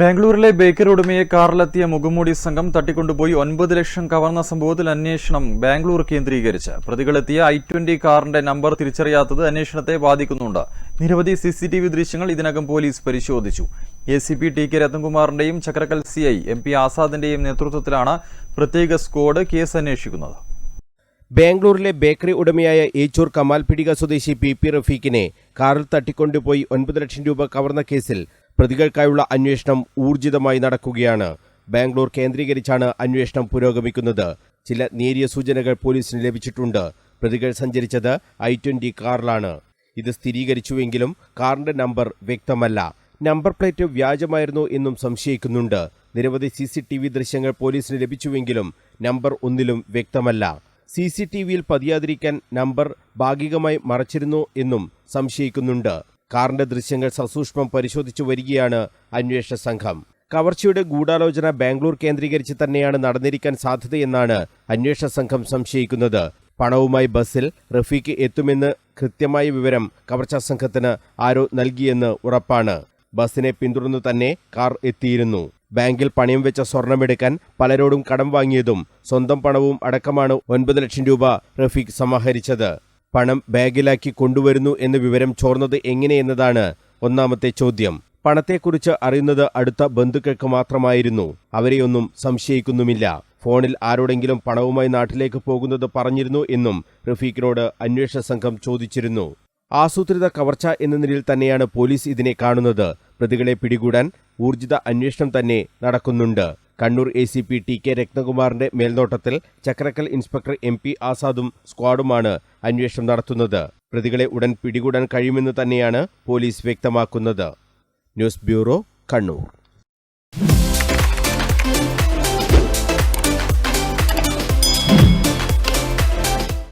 ബാംഗ്ലൂരിലെ ബേക്കറി ഉടമയെ കാറിലെത്തിയ മുഖംമൂടി സംഘം തട്ടിക്കൊണ്ടുപോയി ഒൻപത് ലക്ഷം കവർന്ന സംഭവത്തിൽ അന്വേഷണം ബാംഗ്ലൂർ കേന്ദ്രീകരിച്ച്. പ്രതികളെത്തിയ ഐ ട്വന്റി കാറിന്റെ നമ്പർ തിരിച്ചറിയാത്തത് അന്വേഷണത്തെ ബാധിക്കുന്നുണ്ട്. നിരവധി സി സി ടി വി ദൃശ്യങ്ങൾ ഇതിനകം പോലീസ് പരിശോധിച്ചു. A C P T K രത്നകുമാറിന്റെയും Chakkarakkal C I M P ആസാദിന്റെയും നേതൃത്വത്തിലാണ് പ്രത്യേക സ്ക്വാഡ് കേസ് അന്വേഷിക്കുന്നത്. ബാംഗ്ലൂരിലെ ബേക്കറി ഉടമയായ ഏച്ചൂർ കമാൽപിടിക സ്വദേശി പി പി റഫീഖിനെ കാറിൽ തട്ടിക്കൊണ്ടുപോയി ഒൻപത് ലക്ഷം രൂപ കവർന്ന കേസിൽ പ്രതികൾക്കായുള്ള അന്വേഷണം ഊർജിതമായി നടക്കുകയാണ്. ബാംഗ്ലൂർ കേന്ദ്രീകരിച്ചാണ് അന്വേഷണം പുരോഗമിക്കുന്നത്. ചില നേരിയ സൂചനകൾ പോലീസിന് ലഭിച്ചിട്ടുണ്ട്. പ്രതികൾ സഞ്ചരിച്ചത് ഐ ട്വന്റി കാറിലാണ്. ഇത് സ്ഥിരീകരിച്ചുവെങ്കിലും കാറിന്റെ നമ്പർ വ്യക്തമല്ല. നമ്പർ പ്ലേറ്റ് വ്യാജമായിരുന്നു എന്നും സംശയിക്കുന്നുണ്ട്. നിരവധി സി സി ടി വി ദൃശ്യങ്ങൾ പോലീസിന് ലഭിച്ചുവെങ്കിലും നമ്പർ ഒന്നിലും വ്യക്തമല്ല. സി സി ടി വിയിൽ പതിയാതിരിക്കാൻ നമ്പർ ഭാഗികമായി മറച്ചിരുന്നു എന്നും സംശയിക്കുന്നുണ്ട്. കാറിന്റെ ദൃശ്യങ്ങൾ സസൂക്ഷ്മം പരിശോധിച്ചു വരികയാണ് അന്വേഷണ സംഘം. കവർച്ചയുടെ ഗൂഢാലോചന ബാംഗ്ലൂർ കേന്ദ്രീകരിച്ച് തന്നെയാണ് നടന്നിരിക്കാൻ സാധ്യതയെന്നാണ് അന്വേഷണ സംഘം സംശയിക്കുന്നത്. പണവുമായി ബസ്സിൽ റഫീഖ് എത്തുമെന്ന് കൃത്യമായ വിവരം കവർച്ചാ സംഘത്തിന് ആരോ നൽകിയെന്ന് ഉറപ്പാണ്. ബസ്സിനെ പിന്തുടർന്നു തന്നെ കാർ എത്തിയിരുന്നു. ബാങ്കിൽ പണയം വെച്ച സ്വർണമെടുക്കാൻ പലരോടും കടം വാങ്ങിയതും സ്വന്തം പണവും അടക്കമാണ് ഒൻപത് ലക്ഷം രൂപ റഫീഖ് സമാഹരിച്ചത്. പണം ബാഗിലാക്കി കൊണ്ടുവരുന്നു എന്ന വിവരം ചോർന്നത് എങ്ങനെയെന്നതാണ് ഒന്നാമത്തെ ചോദ്യം. പണത്തെക്കുറിച്ച് അറിയുന്നത് അടുത്ത ബന്ധുക്കൾക്ക് മാത്രമായിരുന്നു. അവരെയൊന്നും സംശയിക്കുന്നുമില്ല. ഫോണിൽ ആരോടെങ്കിലും പണവുമായി നാട്ടിലേക്ക് പോകുന്നത് പറഞ്ഞിരുന്നു എന്നും റഫീഖിനോട് അന്വേഷണ സംഘം ചോദിച്ചിരുന്നു. ആസൂത്രിത കവർച്ച എന്ന നിലയിൽ തന്നെയാണ് പോലീസ് ഇതിനെ കാണുന്നത്. പ്രതികളെ പിടികൂടാൻ ഊർജിത അന്വേഷണം തന്നെ നടക്കുന്നുണ്ട്. Kannur A C P T K രത്നകുമാറിന്റെ മേൽനോട്ടത്തിൽ ചക്രക്കൽ ഇൻസ്പെക്ടർ എം പി ആസാദും സ്ക്വാഡുമാണ് അന്വേഷണം നടത്തുന്നത്. പ്രതികളെ ഉടൻ പിടികൂടാൻ കഴിയുമെന്ന് തന്നെയാണ് പോലീസ് വ്യക്തമാക്കുന്നത്. News bureau Kannur.